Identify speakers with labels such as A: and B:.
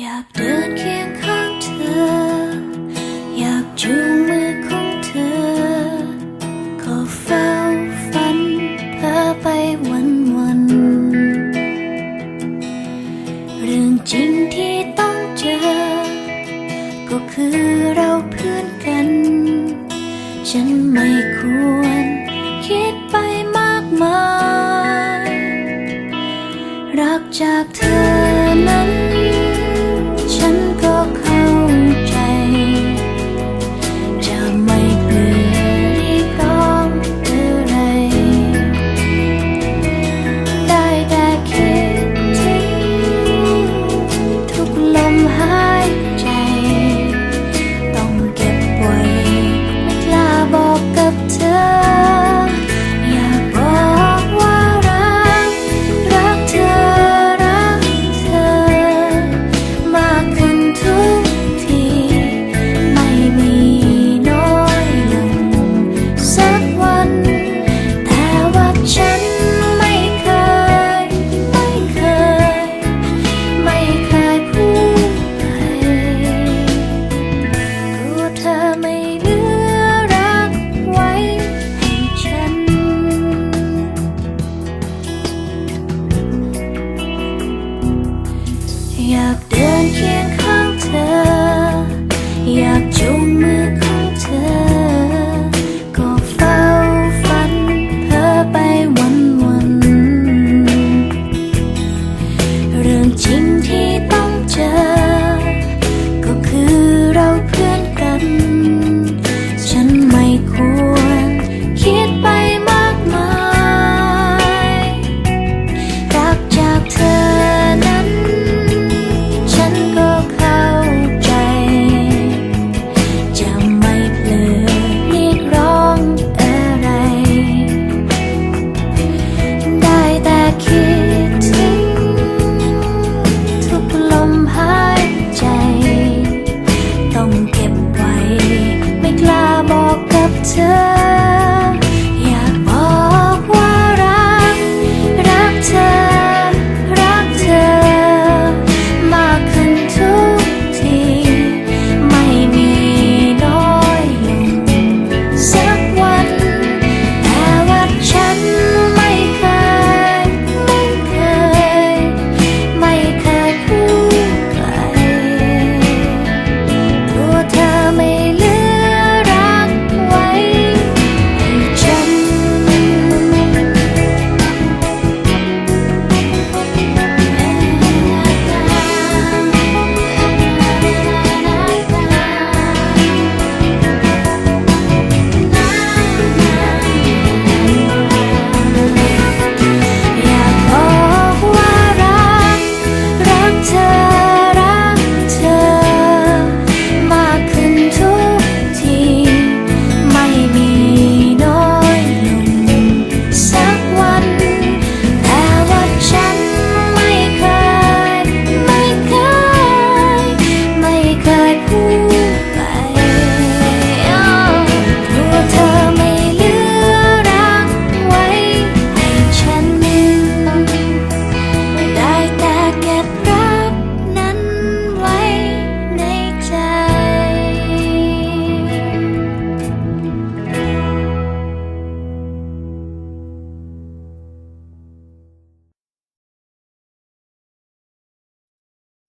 A: อยากเดินเคียงข้างเธอ อยากจูงมือของเธอ ก็เฝ้าฝันเพ้อไปวันวัน เรื่องจริงที่ต้องเจอ ก็คือเราเพื่อนกัน ฉันไม่ควรคิดไปมากมาย รักจากเธอ อยากเดินเคียงข้างเธอ อยากจูง time.